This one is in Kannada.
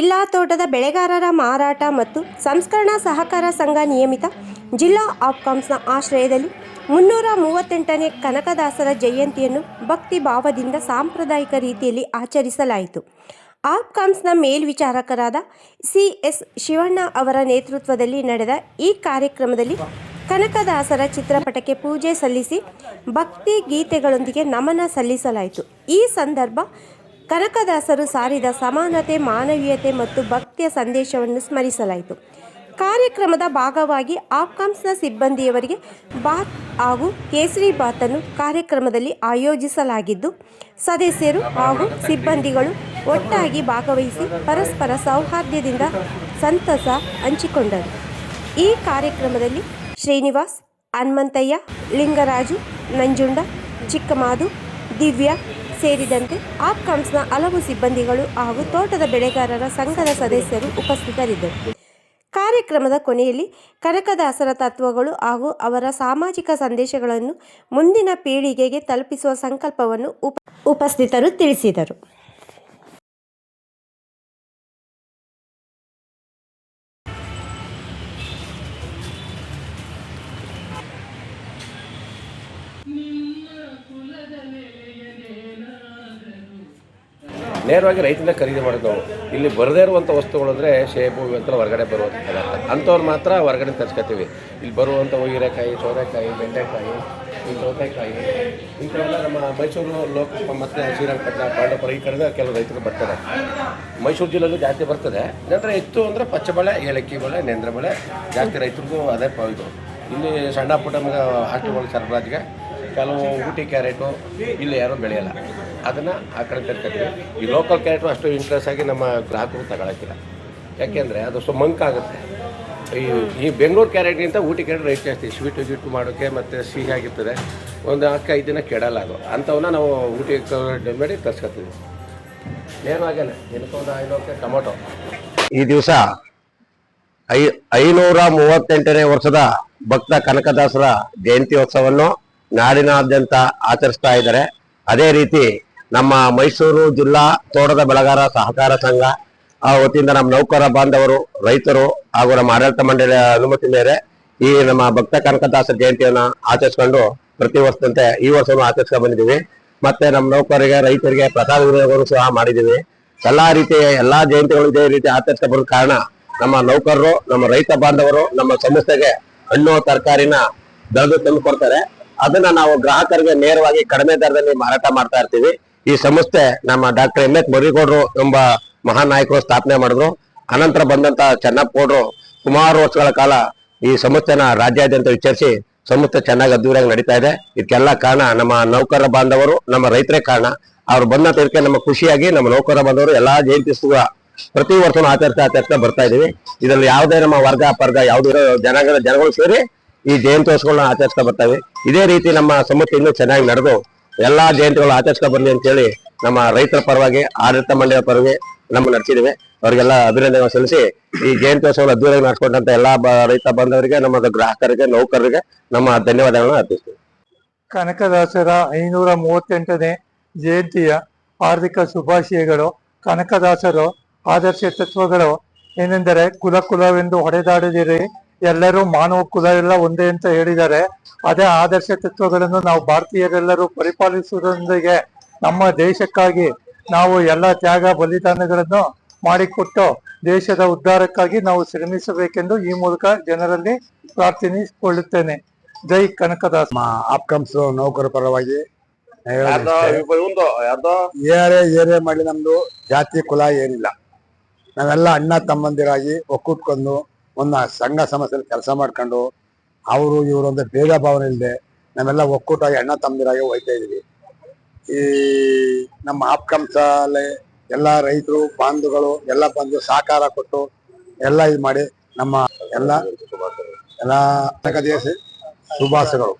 ಜಿಲ್ಲಾ ತೋಟದ ಬೆಳೆಗಾರರ ಮಾರಾಟ ಮತ್ತು ಸಂಸ್ಕರಣಾ ಸಹಕಾರ ಸಂಘ ನಿಯಮಿತ ಜಿಲ್ಲಾ ಆಪ್ಕಾಮ್ಸ್ನ ಆಶ್ರಯದಲ್ಲಿ ಮುನ್ನೂರ ಮೂವತ್ತೆಂಟನೇ ಕನಕದಾಸರ ಜಯಂತಿಯನ್ನು ಭಕ್ತಿ ಭಾವದಿಂದ ಸಾಂಪ್ರದಾಯಿಕ ರೀತಿಯಲ್ಲಿ ಆಚರಿಸಲಾಯಿತು. ಆಪ್ಕಾಮ್ಸ್ನ ಮೇಲ್ವಿಚಾರಕರಾದ ಸಿ ಎಸ್ ಶಿವಣ್ಣ ಅವರ ನೇತೃತ್ವದಲ್ಲಿ ನಡೆದ ಈ ಕಾರ್ಯಕ್ರಮದಲ್ಲಿ ಕನಕದಾಸರ ಚಿತ್ರಪಟಕ್ಕೆ ಪೂಜೆ ಸಲ್ಲಿಸಿ ಭಕ್ತಿ ಗೀತೆಗಳೊಂದಿಗೆ ನಮನ ಸಲ್ಲಿಸಲಾಯಿತು. ಈ ಸಂದರ್ಭ ಕನಕದಾಸರು ಸಾರಿದ ಸಮಾನತೆ, ಮಾನವೀಯತೆ ಮತ್ತು ಭಕ್ತಿಯ ಸಂದೇಶವನ್ನು ಸ್ಮರಿಸಲಾಯಿತು. ಕಾರ್ಯಕ್ರಮದ ಭಾಗವಾಗಿ ಆಪ್ಕಾಮ್ಸ್ನ ಸಿಬ್ಬಂದಿಯವರಿಗೆ ಬಾತ್ ಹಾಗೂ ಕೇಸರಿ ಬಾತನ್ನು ಕಾರ್ಯಕ್ರಮದಲ್ಲಿ ಆಯೋಜಿಸಲಾಗಿದ್ದು, ಸದಸ್ಯರು ಹಾಗೂ ಸಿಬ್ಬಂದಿಗಳು ಒಟ್ಟಾಗಿ ಭಾಗವಹಿಸಿ ಪರಸ್ಪರ ಸೌಹಾರ್ದದಿಂದ ಸಂತಸ ಹಂಚಿಕೊಂಡರು. ಈ ಕಾರ್ಯಕ್ರಮದಲ್ಲಿ ಶ್ರೀನಿವಾಸ್ ಹನುಮಂತಯ್ಯ, ಲಿಂಗರಾಜು, ನಂಜುಂಡ, ಚಿಕ್ಕಮಾದು ದಿವ್ಯ ಸೇರಿದಂತೆ ಆಪ್ಕಾಮ್ಸ್ನ ಹಲವು ಸಿಬ್ಬಂದಿಗಳು ಹಾಗೂ ತೋಟದ ಬೆಳೆಗಾರರ ಸಂಘದ ಸದಸ್ಯರು ಉಪಸ್ಥಿತರಿದ್ದರು. ಕಾರ್ಯಕ್ರಮದ ಕೊನೆಯಲ್ಲಿ ಕನಕದಾಸರ ತತ್ವಗಳು ಹಾಗೂ ಅವರ ಸಾಮಾಜಿಕ ಸಂದೇಶಗಳನ್ನು ಮುಂದಿನ ಪೀಳಿಗೆಗೆ ತಲುಪಿಸುವ ಸಂಕಲ್ಪವನ್ನು ಉಪ, ಉಪಸ್ಥಿತರು ತಿಳಿಸಿದರು. ನೇರವಾಗಿ ರೈತನೇ ಖರೀದಿ ಮಾಡೋದು ಇಲ್ಲಿ ಬರದೇ ಇರುವಂಥ ವಸ್ತುಗಳು ಅಂದರೆ ಸೇಬು ಇವೆಲ್ಲ ಹೊರಗಡೆ ಬರುವಂಥ ಪದಾರ್ಥ. ಅಂಥವ್ರು ಮಾತ್ರ ಹೊರಗಡೆ ತರ್ಸ್ಕೊತೀವಿ. ಇಲ್ಲಿ ಬರುವಂಥ ಹೀರೆಕಾಯಿ, ಸೋರೆಕಾಯಿ, ಬೆಂಡೆಕಾಯಿ ಸೌತೆಕಾಯಿ, ಇಂಥವೆಲ್ಲ ನಮ್ಮ ಮೈಸೂರು ಲೋಕ ಮತ್ತು ಶ್ರೀರಂಗಪಟ್ಟಣ, ಪಾಂಡವಪುರ, ಈ ಕಡೆದ ಕೆಲವು ರೈತರು ಬರ್ತಾರೆ. ಮೈಸೂರು ಜಿಲ್ಲೆಯಲ್ಲೂ ಜಾಸ್ತಿ ಬರ್ತದೆ. ನಂತರ ಹೆಚ್ಚು ಅಂದರೆ ಪಚ್ಚಬಳೆ, ಏಲಕ್ಕಿ ಬಳೆ ನೇಂದ್ರಬಳೆ ಜಾಸ್ತಿ ರೈತರಿಗೂ ಅದೇ ಇದು. ಇಲ್ಲಿ ಸಣ್ಣ ಪುಟ್ಟ ಹಾಸ್ಟೆಲ್ಗಳ ಸರಬರಾಜಿಗೆ. ಕೆಲವು ಊಟಿ ಕ್ಯಾರೆಟು, ಇಲ್ಲಿ ಯಾರೂ ಬೆಳೆಯಲ್ಲ. ಅದನ್ನು ಆ ಕಡೆ ತರ್ತೀವಿ ಈ ಲೋಕಲ್ ಕ್ಯಾರೆಟು ಅಷ್ಟು ಇಂಟ್ರೆಸ್ಟ್ ಆಗಿ ನಮ್ಮ ಗ್ರಾಹಕರು ತಗೊಳಕ್ಕಿಲ್ಲ. ಯಾಕೆಂದರೆ ಅದು ಸೊ ಮಂಕಾಗುತ್ತೆ ಈ ಈ ಬೆಂಗಳೂರು ಕ್ಯಾರೆಟ್ಗಿಂತ ಊಟಿ ಕ್ಯಾರೆಟ್ ರೇಟ್ ಜಾಸ್ತಿ. ಸ್ವೀಟು ಗೀಟು ಮಾಡೋಕ್ಕೆ ಮತ್ತು ಸಿಹಿ ಆಗಿರ್ತದೆ. ಒಂದು ನಾಲ್ಕು ಐದು ದಿನ ಕೆಡಲ್ಲ ಅದು. ಅಂಥವನ್ನ ನಾವು ಊಟಿ ಮಾಡಿ ತರ್ಸ್ಕೊತೀವಿ. ನೇರವಾಗೇನೆ ದಿನಕ್ಕೊಂದು ಐನೂರಕ್ಕೆ ಟೊಮೊಟೊ. ಈ ದಿವಸ ಐ, ಐನೂರ ಮೂವತ್ತೆಂಟನೇ ವರ್ಷದ ಭಕ್ತ ಕನಕದಾಸರ ಜಯಂತ್ಯೋತ್ಸವವನ್ನು ನಾಡಿನಾದ್ಯಂತ ಆಚರಿಸ್ತಾ ಇದ್ದಾರೆ. ಅದೇ ರೀತಿ ನಮ್ಮ ಮೈಸೂರು ಜಿಲ್ಲಾ ತೋಟದ ಬೆಳೆಗಾರ ಸಹಕಾರ ಸಂಘ, ಆ ವತಿಯಿಂದ ನಮ್ಮ ನೌಕರ ಬಾಂಧವರು, ರೈತರು ಹಾಗೂ ನಮ್ಮ ಆಡಳಿತ ಮಂಡಳಿಯ ಅನುಮತಿ ಮೇರೆ ಈ ನಮ್ಮ ಭಕ್ತ ಕನಕದಾಸ ಜಯಂತಿಯನ್ನು ಆಚರಿಸ್ಕೊಂಡು ಪ್ರತಿ ವರ್ಷದಂತೆ ಈ ವರ್ಷವೂ ಆಚರಿಸ್ಕೊಂಡು ಬಂದಿದ್ದೀವಿ. ಮತ್ತೆ ನಮ್ಮ ನೌಕರರಿಗೆ, ರೈತರಿಗೆ ಪ್ರಸಾದ ವಿನಿಯೋಗವನ್ನು ಸಹ ಮಾಡಿದ್ದೀವಿ. ಎಲ್ಲಾ ರೀತಿಯ ಎಲ್ಲಾ ಜಯಂತಿಗಳು ಇದೇ ರೀತಿ ಆಚರಿಸ್ತಾ ಬರೋ ಕಾರಣ ನಮ್ಮ ನೌಕರರು, ನಮ್ಮ ರೈತ ಬಾಂಧವರು ನಮ್ಮ ಸಂಸ್ಥೆಗೆ ಹಣ್ಣು, ತರಕಾರಿನ ಬೆಳೆದು ತಂದು ಕೊಡ್ತಾರೆ. ಅದನ್ನ ನಾವು ಗ್ರಾಹಕರಿಗೆ ನೇರವಾಗಿ ಕಡಿಮೆ ದರದಲ್ಲಿ ಮಾರಾಟ ಮಾಡ್ತಾ ಇರ್ತೀವಿ. ಈ ಸಂಸ್ಥೆ ನಮ್ಮ ಡಾಕ್ಟರ್ ಎಂ ಎಸ್ ಮರಿಗೌಡರು ಎಂಬ ಮಹಾನ್ ನಾಯಕರು ಸ್ಥಾಪನೆ ಮಾಡಿದ್ರು. ಅನಂತರ ಬಂದಂತ ಚೆನ್ನಪ್ಪಗೌಡರು ಸುಮಾರು ವರ್ಷಗಳ ಕಾಲ ಈ ಸಂಸ್ಥೆನ ರಾಜ್ಯಾದ್ಯಂತ ವಿಚಾರಿಸಿ ಸಂಸ್ಥೆ ಚೆನ್ನಾಗಿ ಅದ್ದೂರಿಯಾಗಿ ನಡೀತಾ ಇದೆ. ಇದಕ್ಕೆಲ್ಲ ಕಾರಣ ನಮ್ಮ ನೌಕರ ಬಾಂಧವರು, ನಮ್ಮ ರೈತರೇ ಕಾರಣ. ಅವ್ರು ಬಂದ ಇದಕ್ಕೆ ನಮ್ಮ ಖುಷಿಯಾಗಿ ನಮ್ಮ ನೌಕರ ಬಾಂಧವರು ಎಲ್ಲಾ ಜಯಂತಿ ಸುಗ ಪ್ರತಿ ವರ್ಷನೂ ಆಚರಿಸ್ತಾ ಆಚರಿಸ್ತಾ ಬರ್ತಾ ಇದೀವಿ ಇದರಲ್ಲಿ ಯಾವುದೇ ನಮ್ಮ ವರ್ಗ, ಪರ್ಗ ಯಾವುದೇ ಜನಗಳ ಜನಗಳು ಸೇರಿ ಈ ಜಯಂತ್ಯೋತ್ಸವಗಳನ್ನ ಆಚರಿಸ್ತಾ ಬರ್ತಾವೆ ಇದೇ ರೀತಿ ನಮ್ಮ ಸಂಸ್ಥೆ ಇನ್ನೂ ಚೆನ್ನಾಗಿ ನಡೆದು ಎಲ್ಲಾ ಜಯಂತಿಗಳು ಆಚರಿಸ್ತಾ ಬರ್ಲಿ ಅಂತೇಳಿ ನಮ್ಮ ರೈತರ ಪರವಾಗಿ, ಆಡಳಿತ ಮಂಡಳಿಯ ಪರವಾಗಿ ನಮ್ಮ ನಡೆಸಿದ್ದೇವೆ. ಅವರಿಗೆಲ್ಲ ಅಭಿನಂದನೆ ಸಲ್ಲಿಸಿ ಈ ಜಯಂತ್ಯೋತ್ಸವವನ್ನು ಅದ್ದೂರಿಯಾಗಿ ನಡೆಸ್ಕೊಂಡಂತ ಎಲ್ಲಾ ರೈತ ಬಾಂಧವರಿಗೆ, ನಮ್ಮ ಗ್ರಾಹಕರಿಗೆ, ನೌಕರರಿಗೆ ನಮ್ಮ ಧನ್ಯವಾದಗಳನ್ನು ಅರ್ಪಿಸ್ತೀವಿ. ಕನಕದಾಸರ ಐನೂರ ಮೂವತ್ತೆಂಟನೇ ಜಯಂತಿಯ ಹಾರ್ದಿಕ ಶುಭಾಶಯಗಳು. ಕನಕದಾಸರು ಆದರ್ಶ ತತ್ವಗಳು ಏನೆಂದರೆ ಕುಲ ಕುಲವೆಂದು ಹೊಡೆದಾಡದಿರಿ ಎಲ್ಲರೂ ಮಾನವ ಕುಲ ಎಲ್ಲ ಒಂದೇ ಅಂತ ಹೇಳಿದ್ದಾರೆ. ಅದೇ ಆದರ್ಶ ತತ್ವಗಳನ್ನು ನಾವು ಭಾರತೀಯರೆಲ್ಲರೂ ಪರಿಪಾಲಿಸುವುದರೊಂದಿಗೆ ನಮ್ಮ ದೇಶಕ್ಕಾಗಿ ನಾವು ಎಲ್ಲ ತ್ಯಾಗ ಬಲಿದಾನಗಳನ್ನು ಮಾಡಿಕೊಟ್ಟು ದೇಶದ ಉದ್ಧಾರಕ್ಕಾಗಿ ನಾವು ಶ್ರಮಿಸಬೇಕೆಂದು ಈ ಮೂಲಕ ಜನರಲ್ಲಿ ಪ್ರಾರ್ಥಿಸಿಕೊಳ್ಳುತ್ತೇನೆ. ಜೈ ಕನಕದಾಸ್. ಅಪ್ಕಮ್ಸ್ ಆಪ್ಕಮ್ಸ್ ನೌಕರ ಪರವಾಗಿ ಏರೇ ಏರೇ ಮಾಡಿ ನಮ್ದು ಜಾತಿ ಕುಲ ಏನಿಲ್ಲ. ನಾವೆಲ್ಲ ಅಣ್ಣ ತಮ್ಮಂದಿರಾಗಿ ಒಕ್ಕೂಟ್ಕೊಂಡು ಒಂದು ಸಂಘ ಸಮಸ್ಯೆಯಲ್ಲಿ ಕೆಲಸ ಮಾಡ್ಕೊಂಡು ಅವರು ಇವರು ಅಂತ ಭೇದ ಭಾವನೆ ಇಲ್ಲದೆ ನಾವೆಲ್ಲ ಒಕ್ಕೂಟಾಗಿ ಅಣ್ಣ ತಮ್ಮದಿರಾಗಿ ಹೋಯ್ತಾ ಇದೀವಿ. ಈ ನಮ್ಮ ಆಪ್ಕಂಸಲ್ಲಿ ಎಲ್ಲ ರೈತರು, ಬಾಂಧುಗಳು ಎಲ್ಲ ಬಂದು ಸಹಕಾರ ಕೊಟ್ಟು ಎಲ್ಲ ಇದು ಮಾಡಿ ನಮ್ಮ ಎಲ್ಲ ಎಲ್ಲ ಶುಭಾಶಯಗಳು.